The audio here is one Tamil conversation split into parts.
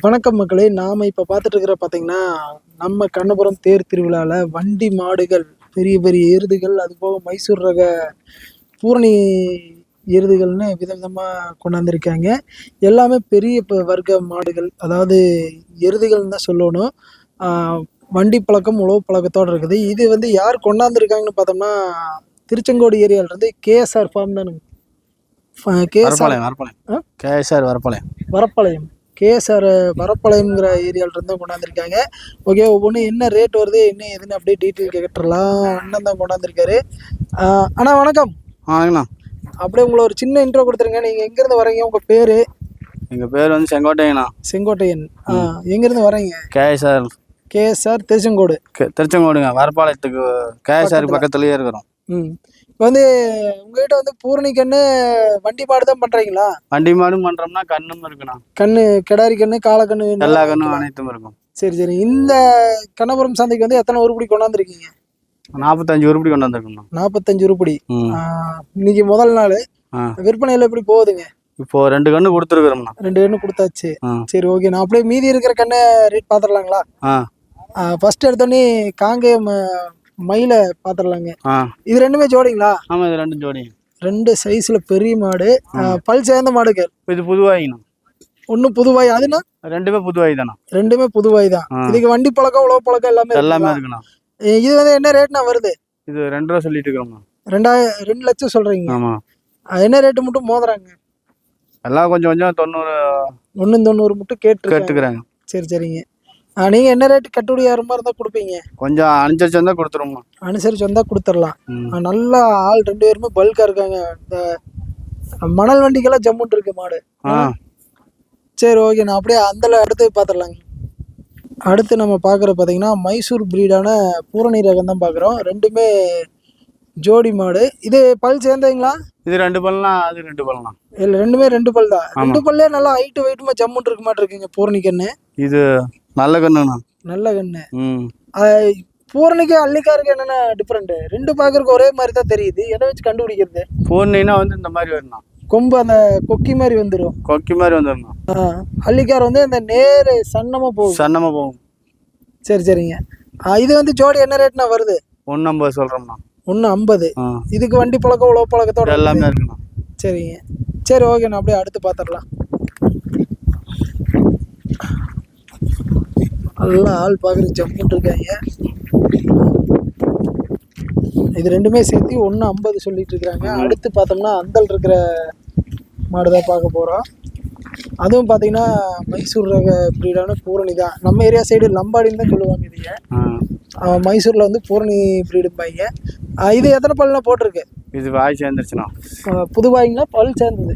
வணக்கம் மக்களே. நாம இப்ப பார்த்துட்டு இருக்கிற பாத்தீங்கன்னா நம்ம கண்ணபுரம் தேர் திருவிழால வண்டி மாடுகள் பெரிய பெரிய எருதுகள் அது போக மைசூர் ரக பூரணி எருதுகள்னு விதவிதமா கொண்டாந்துருக்காங்க. எல்லாமே பெரிய ப- வர்க்க மாடுகள் அதாவது எருதுகள்னு தான் சொல்லணும். வண்டி பழக்கம் உழவு பழக்கத்தோட இருக்குது. இது வந்து யார் கொண்டாந்துருக்காங்கன்னு பார்த்தோம்னா திருச்செங்கோடு ஏரியால இருந்து கேஎஸ்ஆர் ஃபார்ம் தானுங்க KSR Varappalayam. Varappalayam? KSR Varappalayam Varappalayam KSR வரப்பாளையம்ங்கிற தான் கொண்டாந்துருக்காங்க. ஓகே ஒவ்வொன்றும் என்ன ரேட் வருது என்ன ஏதுன்னு அப்படியே டீட்டெயில் கேட்டுடலாம். அண்ணன் தான் கொண்டாந்துருக்காரு. அண்ணா வணக்கம். ஆங்கண்ணா அப்படியே உங்களை ஒரு சின்ன இன்ட்ரோ கொடுத்துருங்க. நீங்கள் எங்கேருந்து வரீங்க உங்கள் பேர்? எங்கள் பேர் வந்து செங்கோட்டைங்கண்ணா செங்கோட்டையன். ஆ எங்கேருந்து வரீங்க கேஎஸ்ஆர் கேஎஸ்ஆர் திருச்செங்கோடு. திருச்செங்கோடுங்க. வரப்பாளையத்துக்கு கேஎஸ்ஆர் பக்கத்துலேயே இருக்கிறோம். ம். இப்போ வந்து உங்ககிட்ட வந்து பூரணி கண்ணு வண்டி மாடு தான் பண்ணுறீங்களா வண்டி மாடும் பண்ணுறோம்னா கண்ணும் இருக்குண்ணா. கண்ணு கிடாரி கண்ணு காளக்கண்ணு வேணும். எல்லா கண்ணும் அனைத்தும் இருக்கும். சரி சரி. இந்த கண்ணபுரம் சந்தைக்கு வந்து எத்தனை உருப்படி கொண்டாந்துருக்கீங்க? நாற்பத்தஞ்சு உருப்படி கொண்டு வந்திருக்கோம்ண்ணா நாற்பத்தஞ்சு உருப்படி இன்னைக்கு முதல் நாள். விற்பனையில் எப்படி போகுதுங்க? இப்போ ரெண்டு கண்ணு கொடுத்துருக்குறோம்ண்ணா. ரெண்டு கண்ணு கொடுத்தாச்சு. சரி ஓகே. நான் அப்படியே மீதி இருக்கிற கண்ணை ரேட் பார்த்துடலாங்களா? ஆ. ஃபர்ஸ்ட் எடுத்தோடனே காங்கேயம் ம- மயிலை பார்த்துடலாங்க ஆ. இது ரெண்டுமே ஜோடிங்களா? ஆமாம் இது ரெண்டும் ஜோடி. ரெண்டு சைஸில் பெரிய மாடு பல் சேர்ந்த மாடுகள் இது புதுவாயிங்கண்ணா ஒன்று புதுவாய் அதுனா? ரெண்டுமே புதுவாய் தானே ரெண்டுமே புதுவாய் தான். இதுக்கு வண்டி பழக்கம் உழவு பழக்கம் எல்லாமே எல்லாமே? இருக்குண்ணா. இது வந்து என்ன ரேட்னா வருது? இது ரெண்டு ரூபா சொல்லிட்டு இருக்கிறோம்ண்ணா. ரெண்டாயிரம் ரெண்டு லட்சம் சொல்றீங்க. ஆமாம் ஆ, என்ன ரேட்டு மட்டும் மோதுறாங்க. எல்லாம் கொஞ்சம் கொஞ்சம் தொண்ணூறு ஒன்று தொண்ணூறு மட்டும் கேட்டு கேட்டுக்கிறாங்க. சரி சரிங்க. ஆ, நீங்க என்ன ரேட்டு கட்டுப்படி ஆகிற மாதிரி இருந்தால் கொடுப்பீங்க? கொஞ்சம் அனுசரிச்சு வந்தால் கொடுத்துருவோம்ண்ணா அனுசரிச்சு வந்தா கொடுத்துடலாம் நல்லா ஆள் ரெண்டு பேருமே பல்கா இருக்காங்க. இந்த மணல் வண்டிக்கெல்லாம் ஜம்முன் இருக்கு மாடு. ஆ. சரி ஓகே நான் அப்படியே அந்தல அடுத்து பார்த்துடலாங்க அடுத்து நம்ம பார்க்குற பார்த்தீங்கன்னா மைசூர் பிரீடான பூரணி ரகம் தான் பார்க்குறோம் ரெண்டுமே ஜோடி மாடு. இது பல் சேர்ந்தீங்களா இது ரெண்டு பல்லாம் அது ரெண்டு பல்லாம் இல்லை ரெண்டுமே ரெண்டு பல் தான். ரெண்டு பல்லே நல்லா ஹைட்டு வெயிட்டுமா ஜம்முன் இருக்க மாட்டு இருக்குங்க பூரணி கண்ணு. இது நல்ல கண்ணுண்ணா நல்ல கண்ணு. ம். பூரணிக்கு என்னென்ன டிஃப்ரெண்ட் ரெண்டு பார்க்கறதுக்கு ஒரே மாதிரி தான் தெரியுது. எதை வச்சு கண்டுபிடிக்கிறது? பூர்ணினா வந்து இந்த மாதிரி வரணும். கொம்பு அந்த கொக்கி மாதிரி வந்துடும் கொக்கி மாதிரி வந்துடணும் அள்ளிக்கார் வந்து அந்த நேர் சன்னமாக போகும். சன்னமாக போகும். சரி சரிங்க. இது வந்து ஜோடி என்ன ரேட்னா வருது? ஒன்று ஐம்பது சொல்கிறோம்ண்ணா ஒன்று ஐம்பது. இதுக்கு வண்டி பழக்கம் உழவு பழக்கத்தோட எல்லாமே இருக்குண்ணா சரிங்க. சரி ஓகே நான் அப்படியே அடுத்து பார்த்துடலாம் நல்லா ஆள் பார்க்குறது ஜம்முன் இருக்காங்க. இது ரெண்டுமே சேர்த்து ஒன்று ஐம்பது சொல்லிட்டு இருக்காங்க. அடுத்து பார்த்தோம்னா அந்தல் இருக்கிற மாடு தான் பார்க்க போகிறோம் அதுவும் பார்த்தீங்கன்னா மைசூர் ரக பிரீடான பூரணி தான். நம்ம ஏரியா சைடு லம்பாடின்னு தான் சொல்லுவாங்க இதைய. மைசூரில் வந்து பூரணி பிரீடும்பாங்க இது எத்தனை பல்லுனா போட்டிருக்கு? இது வாய் சேர்ந்துருச்சுண்ணா. புதுவாய்ங்களா பல் சேர்ந்தது.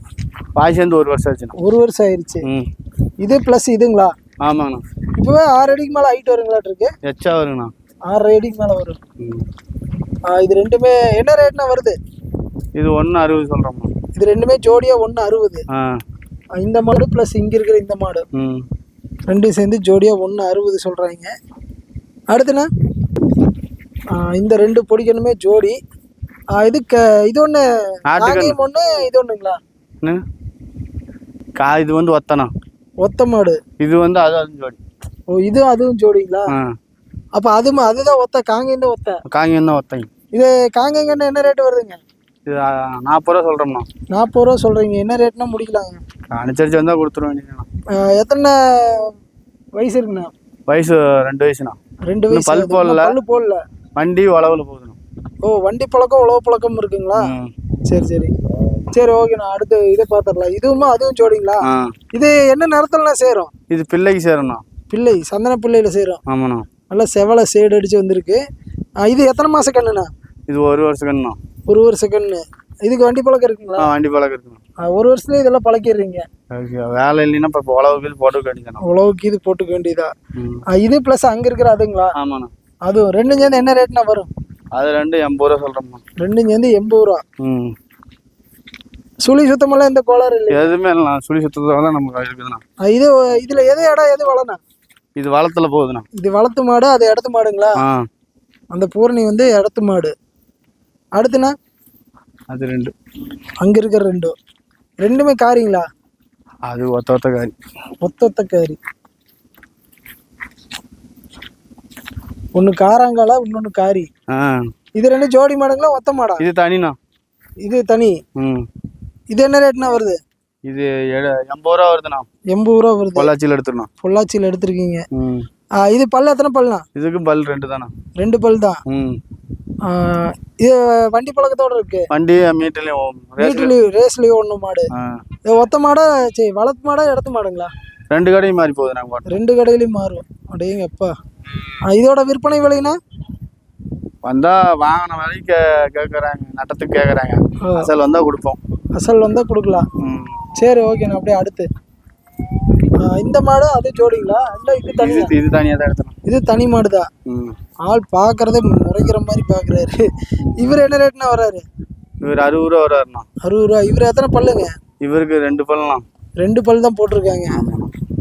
வாய் சேர்ந்து ஒரு வருஷம் ஆச்சுண்ணா. ஒரு வருஷம் ஆயிடுச்சு இது ப்ளஸ் இதுங்களா? ஆமாங்கண்ணா. இப்போவே ஆறு அடிக்கு மேலே ஹைட் வருங்களாட்டு இருக்கு? எச்சா வருங்கண்ணா. ஆறரை அடிக்கு மேலே வரும். இது ரெண்டுமே என்ன ரேட்னா வருது? இது ஒன்று அறுபது சொல்கிறோம்ண்ணா இது ரெண்டுமே ஜோடியாக ஒன்று அறுபது. இந்த மாடு ப்ளஸ் இங்கே இருக்கிற இந்த மாடு. ரெண்டும் சேர்ந்து ஜோடியாக ஒன்று அறுபது சொல்கிறாங்க அடுத்துண்ணா இந்த ரெண்டு பொடிக்கணுமே ஜோடி. இது இது ஒன்று ஒன்று இது ஒன்றுங்களா கா இது வந்து ஒத்தனா ஒத்த மாடு. இது வந்து அது அது ஜோடி. ஓ இதுவும் அதுவும் ஜோடிங்களா? அப்போ அது அதுதான் ஒத்த காங்கேயம் தான் ஒத்த? தான் ஒத்தங்க இது காங்கேயங்கன்னு என்ன ரேட்டு வருதுங்க? இது நாற்பது ரூபா சொல்கிறோம்ண்ணா நாற்பது ரூபா சொல்கிறீங்க என்ன ரேட்னா முடிக்கலாங்க? அனுசரிச்சு வந்தால் ஆஹ் எத்தனை வயசு இருக்குண்ணா? வயசு ரெண்டு வயசுண்ணா. ரெண்டு வயசு. பல். போடல. பல்லு போடல. வண்டி உழவுல போகுதுண்ணா. ஓ வண்டி பழக்கம் உழவு பழக்கம் இருக்குங்களா? சரி சரி. சரி ஓகே நான் அடுத்து இதை பார்த்துடலாம். இதுவுமா அதுவும் ஜோடிங்களா? இது என்ன நேரத்துலலாம் சேரும்? இது பிள்ளைக்கு சேரண்ணா பிள்ளை சந்தன பிள்ளையில சேரும். ஆமாண்ணா. நல்லா செவலை சேடு அடிச்சு வந்திருக்கு. இது எத்தனை மாச கண்ணுண்ணா? இது ஒரு வருஷம் கண்ணுண்ணா. ஒரு வருஷம் கண்ணு. இதுக்கு வண்டி பழக்கம் இருக்குங்களா? வண்டி பழக்கம் இருக்குண்ணா. ஒரு வருஷத்துல இதெல்லாம் பழக்கிடுறீங்க. வேலை இல்லைன்னா இப்போ உழவுக்கு இது போட்டு வேண்டியதுண்ணா உழவுக்கு இது போட்டுக்க வேண்டியதா? இது ப்ளஸ் அங்கே இருக்கிற அதுங்களா? ஆமாண்ணா. அதுவும் ரெண்டும் சேர்ந்து என்ன ரேட்னா வரும்? அது ரெண்டு எண்பது ரூபா சொல்கிறோம்ண்ணா ரெண்டும் சேர்ந்து எண்பது ரூபா. ம். சுழி சுத்தமெல்லாம் எந்த கோளாறு இல்லை எதுவுமே இல்லைண்ணா. சுழி சுத்தத்தோட தான் நமக்கு இருக்குதுண்ணா. இது இதுல எது இடம் எது வளனா இது வளத்துல போகுதுண்ணா. இது வளர்த்து மாடு அது இடத்து மாடுங்களா? அந்த பூரணி வந்து இடத்து மாடு. அடுத்துண்ணா? அது ரெண்டு. அங்க இருக்கிற ரெண்டும் ரெண்டுமே காரிங்களா? அது ஒத்த ஒத்த காரி. ஒத்த ஒத்த கறி ஒன்று காராங்காலா இன்னொன்று காரி. இது ரெண்டு ஜோடி மாடுங்களா ஒத்த மாடா? இது தனிண்ணா. இது தனி. ம். இது என்ன ரேட்னா வருது? இது எண்பது ரூபா வருதுண்ணா. எண்பது ரூபா வருது. பொள்ளாச்சியில் எடுத்துடணும். பொள்ளாச்சியில் எடுத்திருக்கீங்க. இது பல்லு எத்தனை பல்லுண்ணா? இதுக்கு பல் ரெண்டு தானே ரெண்டு பல் தான் இது வண்டி பழக்கத்தோட இருக்கு. வண்டி மீட்டர்லையும் வீட்டுலயும் ரேஸ்லயும். ஒண்ணு மாடு. இது ஒத்த மாடா சரி வளர்த்து மாடா இடத்து மாடுங்களா? ரெண்டு கடையும் மாறி போகுது நாங்கள் ரெண்டு கடையிலயும் மாறும். அப்படிங்க அப்பா இதோட விற்பனை விலைனா வந்தால் வாங்கின விலைக்கு கேட்குறாங்க நட்டத்துக்கு கேட்குறாங்க. அசல் வந்தால் கொடுப்போம். அசல் வந்தா கொடுக்கலாம். சரி ஓகேண்ணா அப்படியே அடுத்து. இந்த மாடு அது ஜோடிங்களா? இல்லை இது தனி இது தனியாக தான் எடுத்துணும் இது தனி மாடு தான் ஆள் பார்க்கறதே முறைக்கிற மாதிரி பார்க்குறாரு இவர் என்ன ரேட்னா வர்றாரு இவர் அறுபது ரூபா வர்றாருண்ணா அறுபது ரூபா. இவர் எத்தனை பல்லுங்க? இவருக்கு ரெண்டு பல்லாம் ரெண்டு பல் தான் போட்டிருக்காங்க.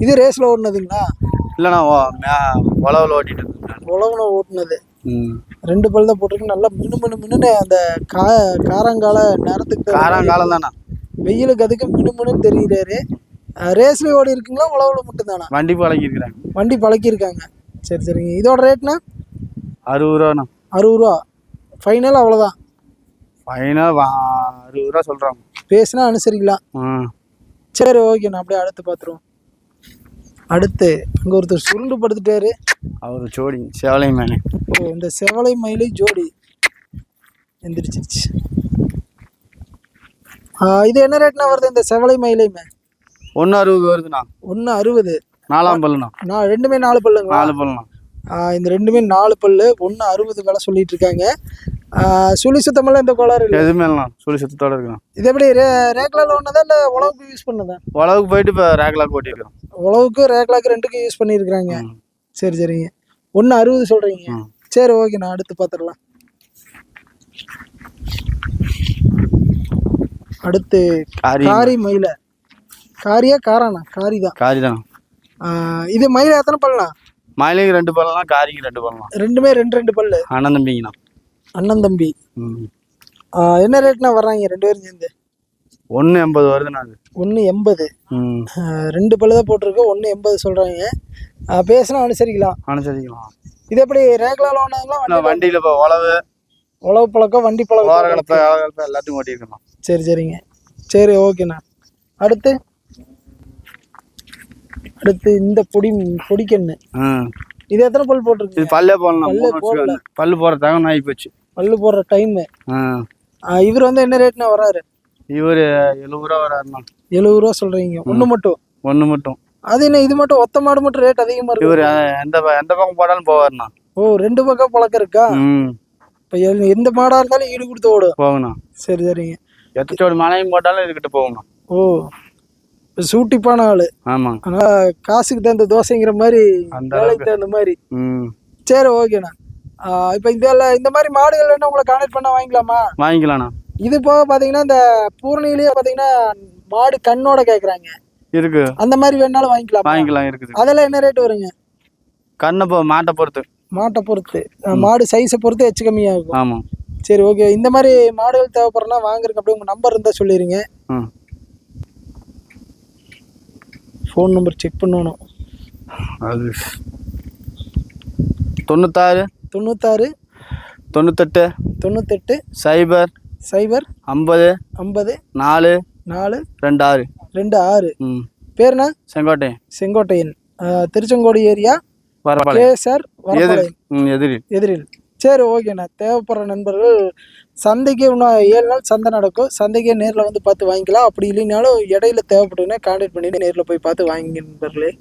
இது ரேஸில் ஓடுனதுங்களா? இல்லைண்ணா உழவுல ஓட்டிட்டு உழவுன ஓட்டுனது. ம். ரெண்டு பல் தான் போட்டிருக்கு. நல்லா மினு மினு மினுன்னு அந்த கா காரங்கால நேரத்துக்கு காராங்காலம் தானே? வெயிலுக்கு அதுக்கு மினு மினுன்னு தெரியுறாரு. ரேஸ்லேயே ஓடி இருக்குங்களா? உழவுல மட்டும்தானா? வண்டி பழகிருக்கிறாங்க வண்டி பழக்கியிருக்காங்க சரி சரிங்க. இதோட ரேட்னா அறுபது ரூபாண்ணா அறுபது ரூபா. ஃபைனல் அவ்வளோதான் ஃபைனல் அறுபது ரூபா சொல்கிறாங்க பேசினா அனுசரிக்கலாம். சரி ஓகே நான் அப்படியே அடுத்து பார்த்துருவோம் அடுத்து அங்கே ஒருத்தர் சுருண்டு படுத்துட்டாரு. அவர் ஜோடி சேவலை மேனே ஓ இந்த செவலை மயிலை ஜோடி எந்திரிச்சிருச்சு. இது என்ன ரேட்னா வருது இந்த செவலை மயிலையுமே? ஒன்று அறுபது வருதுண்ணா. ஒன்று அறுபது. நாலாம் பல்லுண்ணா. நான் ரெண்டுமே நாலு பல்லுங்களா? நாலு பல்லுண்ணா. இந்த ரெண்டுமே நாலு பல்லு ஒன்று அறுபது விலை சொல்லிட்டு இருக்காங்க. சுழி சுத்தமெல்லாம் இந்த கோளாறு இல்லை? எதுவுமே இல்லைண்ணா. சுழி சுத்தத்தோட இருக்குண்ணா. இது எப்படி ரே ரேக்லால ஒன்றதா இல்லை உழவுக்கு யூஸ் பண்ணதா? உழவுக்கு போயிட்டு இப்போ ரேக்லாக் ஓட்டிருக்கிறோம் உழவுக்கு ரேக்லாக்கு ரெண்டுக்கும் யூஸ் பண்ணியிருக்கிறாங்க. சரி சரிங்க. ஒன்று அறுபது சொல்கிறீங்க. சரி ஓகே நான் அடுத்து பார்த்துடலாம் அடுத்து காரி மயில. காரியா காரானா காரி தான் காரி தானே இது மயில எத்தனை பல்லலாம் மயிலைக்கு ரெண்டு பல்லலாம் காரிக்கு ரெண்டு பல்லலாம் ரெண்டுமே ரெண்டு ரெண்டு பல்லு. அண்ணன் தம்பிங்கண்ணா. அண்ணன் தம்பி. என்ன ரேட்னா வர்றாங்க ரெண்டு பேரும் சேர்ந்து? ஒன்று எண்பது வருதுண்ணா அது ஒன்று எண்பது ரெண்டு பல்லு தான் போட்டிருக்கு ஒன்று எண்பது சொல்கிறாங்க பேசினா அனுசரிக்கலாம். அனுசரிக்கலாம். இது எப்படி ஒன்றாங்களா நான் வண்டியில்? இப்போ உழவு உழவு பழக்கம் வண்டி பழக்கம். ஓர கலப்பை அழ கலப்பை எல்லாத்தையும் ஓட்டியிருக்கலாம். சரி சரிங்க. சரி ஓகேண்ணா. அடுத்து? அடுத்து இந்த பொடி பொடிக்கண்ணு. இது எத்தனை பல் போட்டிருக்கு பல்லே போடலாம். பல்லே தகவல் ஆகி போச்சு. பல்லு போடுற டைமு இவர் வந்து என்ன ரேட்னா வராரு இவர் எழுபது ரூபா வராருண்ணா எழுபது ரூபா சொல்றீங்க. ஒன்று மட்டும்? ஒன்று மட்டும். அது என்ன இது மட்டும் ஒத்த மாடு மட்டும் ரேட் அதிகமாக இருக்கு? இவர் எந்த எந்த பக்கம் போனாலும் போவாருண்ணா. ஓ ரெண்டு பக்கம் பழக்கம் இருக்கா? இப்போ எந்த மாடாக இருந்தாலும் ஈடு கொடுத்து ஓடும். போகணும் சரி சரிங்க. எத்தச்சோடு மழையும் போட்டாலும் இதுக்கிட்ட போகணும் ஓ சூட்டிப்பான ஆள். ஆமாங்க ஆனால் காசுக்கு தகுந்த தோசைங்கிற மாதிரி அந்த வேலைக்கு தகுந்த மாதிரி. சரி ஓகேண்ணா. இப்போ இதெல்லாம் இந்த மாதிரி மாடுகள் வேணா உங்களை கான்டாக்ட் பண்ண வாங்கிக்கலாமா? வாங்கிக்கலாண்ணா இது போக பார்த்தீங்கன்னா இந்த பூர்ணியிலேயே பார்த்தீங்கன்னா மாடு கண்ணோட கேட்குறாங்க இருக்கு. அந்த மாதிரி வேணாலும் வாங்கிக்கலாம்? வாங்கிக்கலாம் இருக்குது. அதெல்லாம் என்ன ரேட் வருங்க? கண்ணை போ மாட்டை பொறுத்து. மாட்டை பொறுத்து. மாடு சைஸை பொறுத்து எச்சு கம்மியாகும் ஆமாம் சரி ஓகே இந்த மாதிரி மாடுகள் தேவைப்படுறனா வாங்குறதுக்கு அப்படியே உங்கள் நம்பர் இருந்தால் சொல்லிடுங்க ம் ஃபோன் நம்பர் செக் பண்ணணும். அது தொண்ணூத்தாறு தொண்ணூத்தாறு தொண்ணூத்தெட்டு தொண்ணூத்தெட்டு சைபர் சைபர் ஐம்பது ஐம்பது நாலு நாலு ரெண்டு ஆறு. ரெண்டு ஆறு ம் செங்கோட்டை. செங்கோட்டையன். அஹ் திருச்செங்கோடு ஏரியா? கேஎஸ்ஆர் எதிரி வரப்பாளையம். ம் எதிரி எதிரில். சரி ஓகேண்ணா தேவைப்படுற நண்பர்கள் சந்தைக்கு இன்னும் ஏழு நாள் சந்தை நடக்கும். சந்தைக்கே நேரில் வந்து பார்த்து வாங்கிக்கலாம். அப்படி இல்லைனாலும் இடையில தேவைப்பட்டுன்னா கான்டாக்ட் பண்ணி நேரில் போய் பார்த்து வாங்கிங்க நண்பர்களே.